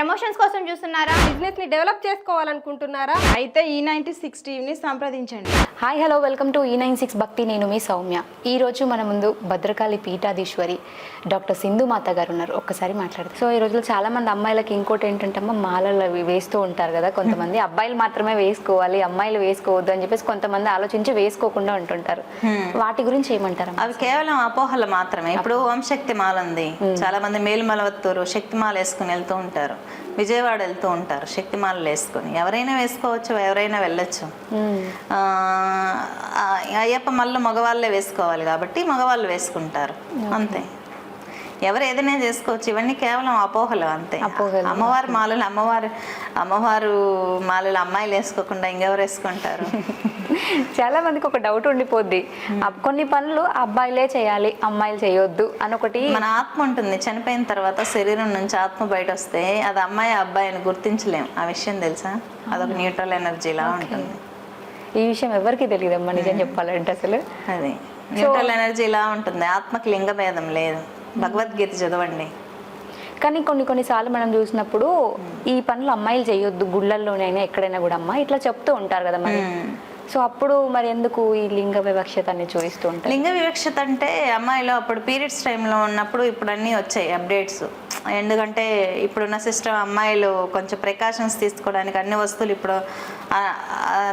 Promotions కోసం చూస్తున్నారా? బిజినెస్ని డెవలప్ చేసుకోవాలనుకుంటున్నారా? అయితే ఈ నైంటీ సిక్స్ టీవీని సంప్రదించండి. హాయ్ హలో వెల్కమ్ టు ఈ నైన్ సిక్స్ భక్తి నేను మీ సౌమ్య. ఈ రోజు మన ముందు భద్రకాళి పీఠాధీశ్వరి డాక్టర్ సింధు మాత గారు ఉన్నారు. ఒక్కసారి మాట్లాడతారు సో ఈ రోజుల్లో చాలా మంది అమ్మాయిలకి ఇంకోటి ఏంటంటే అమ్మ మాలలు అవి వేస్తూ ఉంటారు కదా కొంతమంది. అబ్బాయిలు మాత్రమే వేసుకోవాలి అమ్మాయిలు వేసుకోవద్దు అని చెప్పేసి కొంతమంది ఆలోచించి వేసుకోకుండా ఉంటుంటారు. వాటి గురించి ఏమంటారు? అవి కేవలం అపోహలు మాత్రమే. ఇప్పుడు ఓం శక్తి మాల ఉంది. చాలా మంది మేలుమలవత్తూరు శక్తి మాల వేసుకుని వెళ్తూ ఉంటారు. విజయవాడ వెళ్తూ ఉంటారు శక్తి మాలలు వేసుకుని. ఎవరైనా వేసుకోవచ్చు ఎవరైనా వెళ్ళొచ్చు. అయ్యప్ప మళ్ళీ మగవాళ్ళే వేసుకోవాలి కాబట్టి మగవాళ్ళు వేసుకుంటారు. అంతే. ఎవరు ఏదైనా చేసుకోవచ్చు. ఇవన్నీ కేవలం అపోహలు అంతే. అపోహలు. అమ్మవారి మాలలు అమ్మవారు అమ్మవారు మాలలు అమ్మాయిలు వేసుకోకుండా ఇంకెవరు వేసుకుంటారు? చాలా మందికి ఒక డౌట్ ఉండిపోద్ది. అబ్- కొన్ని పనులు అబ్బాయిలే చేయాలి అమ్మాయిలు చేయొద్దు అని ఒకటి మన ఆత్మ ఉంటుంది. చనిపోయిన తర్వాత శరీరం నుంచి ఆత్మ బయట వస్తే అది అమ్మాయి అబ్బాయి అని గుర్తించలేం. ఆ విషయం తెలుసా? అదొక న్యూట్రల్ ఎనర్జీలా ఉంటుంది. ఈ విషయం ఎవరికి తెలియదమ్మా నిజం చెప్పాలంటే అసలు? అది. న్యూట్రల్ ఎనర్జీ ఇలా ఉంటుంది. ఆత్మకి లింగ భేదం లేదు. భగవద్గీత చదవండి. కానీ కొన్ని కొన్నిసార్లు మనం చూసినప్పుడు ఈ పనులు అమ్మాయిలు చేయొద్దు గుళ్ళల్లోనైనా ఎక్కడైనా కూడా అమ్మ ఇట్లా చెప్తూ ఉంటారు కదా మరి. సో అప్పుడు మరి ఎందుకు ఈ లింగ వివక్షతని చూపిస్తుంటారు లింగ వివక్షత అంటే అమ్మాయిలో అప్పుడు పీరియడ్స్ టైంలో ఉన్నప్పుడు ఇప్పుడు అన్నీ వచ్చాయి అప్డేట్స్. ఎందుకంటే ఇప్పుడున్న సిస్టమ్ అమ్మాయిలు కొంచెం ప్రికాషన్స్ తీసుకోవడానికి అన్ని వస్తువులు ఇప్పుడు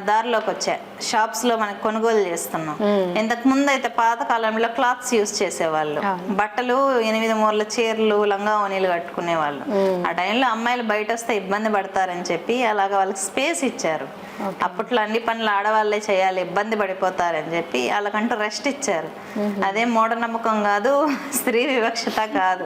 దారిలోకి వచ్చాయి షాప్స్లో మనకు కొనుగోలు చేస్తున్నాం. ఇంతకు ముందు అయితే పాత కాలంలో క్లాత్స్ యూస్ చేసేవాళ్ళు. బట్టలు ఎనిమిది మూరల చీరలు లంగా ఓనీలు కట్టుకునేవాళ్ళు. ఆ టైంలో అమ్మాయిలు బయట వస్తే ఇబ్బంది పడతారని చెప్పి అలాగ వాళ్ళకి స్పేస్ ఇచ్చారు. అప్పట్లో అన్ని పనులు ఆడవాళ్ళే చేయాలి ఇబ్బంది పడిపోతారని చెప్పి వాళ్ళకంటూ రెస్ట్ ఇచ్చారు. అదే మూఢనమ్మకం కాదు స్త్రీ వివక్షత కాదు.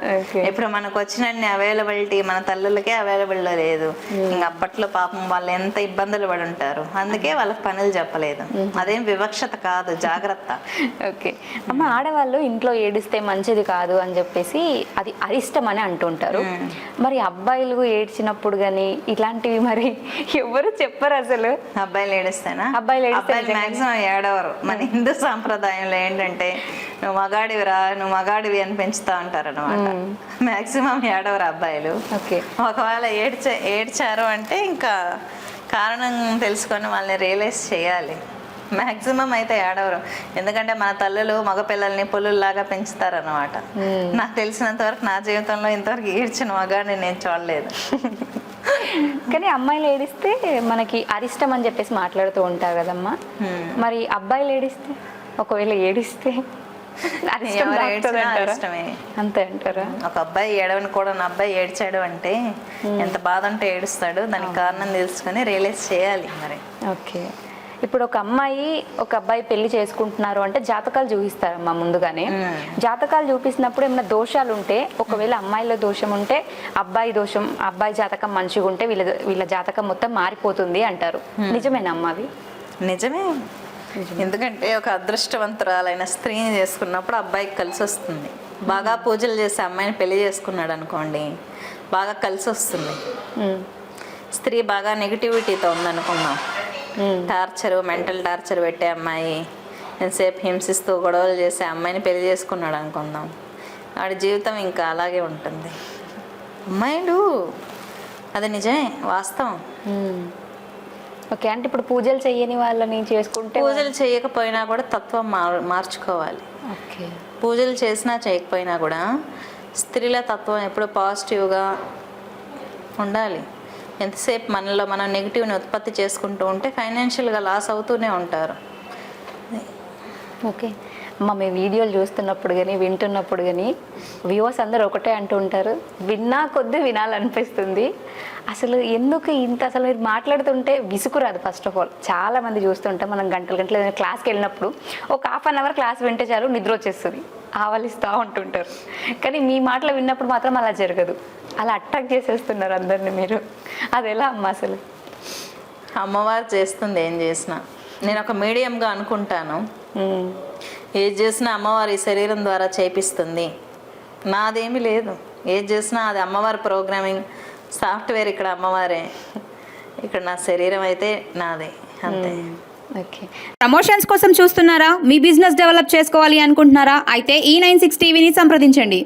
ఇప్పుడు మనకు వచ్చినన్ని అవైలబిలిటీ మన తల్లులకే అవైలబుల్ లేదు. ఇంక అప్పట్లో పాపం వాళ్ళు ఎంత ఇబ్బందులు పడి ఉంటారు. అందుకే వాళ్ళకి పనులు చెప్పలేదు. అదేం వివక్షత కాదు జాగ్రత్త. ఓకే. అమ్మ ఆడవాళ్ళు ఇంట్లో ఏడిస్తే మంచిది కాదు అని చెప్పేసి అది అరిష్టం అని అంటుంటారు. మరి అబ్బాయిలు ఏడ్చినప్పుడు కానీ ఇలాంటివి మరి ఎవరు చెప్పరు అసలు? అబ్బాయిలు ఏడుస్తానా? అబ్బాయిలు ఏడిస్తే అబ్బాయిలు మాక్సిమం ఏడవరు. మన హిందూ సాంప్రదాయంలో ఏంటంటే నువ్వు మగాడివిరా నువ్వు మగాడివి అని పెంచుతా ఉంటారు అనమాట మాక్సిమం ఏడవరు అబ్బాయిలు. ఓకే. ఒకవేళ ఏడ్చే ఏడ్చారు అంటే ఇంకా కారణం తెలుసుకొని వాళ్ళని రియలైజ్ చేయాలి. మ్యాక్సిమం అయితే ఏడవరు. ఎందుకంటే మన తల్లులు మగపిల్లల్ని పుల్లుల్లాగా పెంచుతారన్నమాట. నాకు తెలిసినంత వరకు నా జీవితంలో ఇంతవరకు ఏడ్చిన మగాడిని నేను చూడలేదు. కానీ అమ్మాయిలు ఏడిస్తే మనకి అరిష్టం అని చెప్పేసి మాట్లాడుతూ ఉంటారు కదమ్మా. మరి అబ్బాయిలు ఏడిస్తే? ఒకవేళ ఏడిస్తే? అంతే అంటారా? ఒక అబ్బాయి ఏడవని కూడా నా అబ్బాయి ఏడ్చాడు అంటే ఎంత బాధ ఉంటే ఏడుస్తాడు. దానికి కారణం తెలుసుకొని రియలైజ్ చేయాలి మరి. ఓకే. ఇప్పుడు ఒక అమ్మాయి ఒక అబ్బాయి పెళ్ళి చేసుకుంటున్నారు అంటే జాతకాలు చూపిస్తారమ్మా ముందుగానే. జాతకాలు చూపిస్తున్నప్పుడు ఏమైనా దోషాలు ఉంటే ఒకవేళ అమ్మాయిలో దోషం ఉంటే అబ్బాయి దోషం అబ్బాయి జాతకం మంచిగా ఉంటే వీళ్ళ వీళ్ళ జాతకం మొత్తం మారిపోతుంది అంటారు. నిజమేనా అమ్మ అవి? నిజమే. ఎందుకంటే ఒక అదృష్టవంతురాలైన స్త్రీని చేసుకున్నప్పుడు అబ్బాయికి కలిసి వస్తుంది బాగా పూజలు చేసే అమ్మాయిని పెళ్ళి చేసుకున్నాడు అనుకోండి బాగా కలిసి వస్తుంది స్త్రీ బాగా నెగిటివిటీతో ఉందనుకున్నాం టార్చర్ మెంటల్ టార్చర్ పెట్టే అమ్మాయి ఎంతసేపు హింసిస్తూ గొడవలు చేసే అమ్మాయిని పెళ్ళి చేసుకున్నాడు అనుకుందాం. వాడి జీవితం ఇంకా అలాగే ఉంటుంది. అమ్మాయిలు అది నిజమే వాస్తవం. ఓకే అంటే ఇప్పుడు పూజలు చేయని వాళ్ళని చేసుకుంటే పూజలు చేయకపోయినా కూడా తత్వం మార్ మార్చుకోవాలి. ఓకే. పూజలు చేసినా చేయకపోయినా కూడా స్త్రీల తత్వం ఎప్పుడు పాజిటివ్గా ఉండాలి. ఎంతసేపు మనలో మనం నెగిటివ్ని ఉత్పత్తి చేసుకుంటూ ఉంటే ఫైనాన్షియల్గా లాస్ అవుతూనే ఉంటారు. ఓకే. అమ్మ మీ వీడియోలు చూస్తున్నప్పుడు కానీ వింటున్నప్పుడు కానీ వ్యూవర్స్ అందరూ ఒకటే అంటూ ఉంటారు. విన్నా కొద్దీ వినాలనిపిస్తుంది. అసలు ఎందుకు ఇంత అసలు మీరు మాట్లాడుతుంటే విసుకురాదు ఫస్ట్ ఆఫ్ ఆల్ చాలా మంది చూస్తుంటే మనం గంటలు గంటలు ఏదైనా క్లాస్కి వెళ్ళినప్పుడు ఒక హాఫ్ అన్ అవర్ క్లాస్ వింటే చాలు నిద్ర వచ్చేస్తుంది. ఆవలిస్తూ ఉంటుంటారు. కానీ మీ మాటలు విన్నప్పుడు మాత్రం అలా జరగదు. అలా అట్రాక్ట్ చేసేస్తున్నారు అందరిని మీరు. అది ఎలా అమ్మ అసలు? అమ్మవారు చేస్తుంది ఏం చేసినా. నేను ఒక మీడియంగా అనుకుంటాను. ఏది చేసినా అమ్మవారి శరీరం ద్వారా చేపిస్తుంది. నాదేమీ లేదు. ఏది చేసినా అది అమ్మవారి ప్రోగ్రామింగ్ సాఫ్ట్వేర్ ఇక్కడ అమ్మవారే. ఇక్కడ నా శరీరం అయితే నాదే. అంతే. ఓకే. ప్రమోషన్స్ కోసం చూస్తున్నారా? మీ బిజినెస్ డెవలప్ చేసుకోవాలి అనుకుంటున్నారా? అయితే ఈ నైన్ సిక్స్ టీవీని సంప్రదించండి.